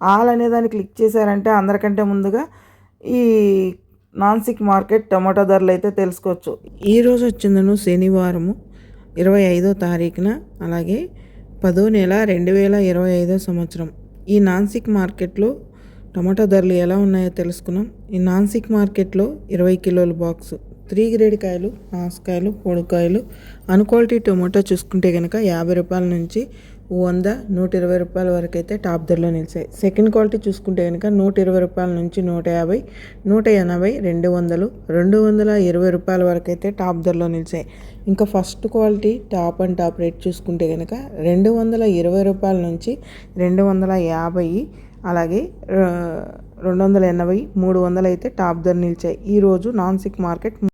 All అనే దాన్ని click చేశారంటే అందరికంటే ముందుగా ఈ నాన్సిక్ మార్కెట్ టమాటో ధరలు అయితే తెలుసుకోవచ్చు. ఈరోజు వచ్చిందను శనివారము ఇరవై ఐదో తారీఖున అలాగే పదో నెల రెండు వేల ఇరవై ఐదో సంవత్సరం. ఈ నాన్సిక్ మార్కెట్లో టమాటో ధరలు ఎలా ఉన్నాయో తెలుసుకున్నాం. ఈ నాన్సిక్ మార్కెట్లో ఇరవై కిలోల బాక్సు త్రీ గ్రేడ్ కాయలు నాసుకాయలు పొడికాయలు అన్క్వాలిటీ టొమాటో చూసుకుంటే కనుక యాభై రూపాయల నుంచి వంద నూట ఇరవై రూపాయల వరకు అయితే టాప్ ధరలో నిలిచాయి. సెకండ్ క్వాలిటీ చూసుకుంటే కనుక నూట ఇరవై రూపాయల నుంచి నూట యాభై నూట ఎనభై రెండు వందలు రెండు వందల ఇరవై రూపాయల వరకు అయితే టాప్ ధరలో నిలిచాయి. ఇంకా first quality top and top rate చూసుకుంటే కనుక రెండు వందల ఇరవై రూపాయల నుంచి రెండు వందల యాభై అలాగే రెండు వందల ఎనభై మూడు వందలు అయితే టాప్ ధర నిలిచాయి. ఈరోజు నాన్సిక్ మార్కెట్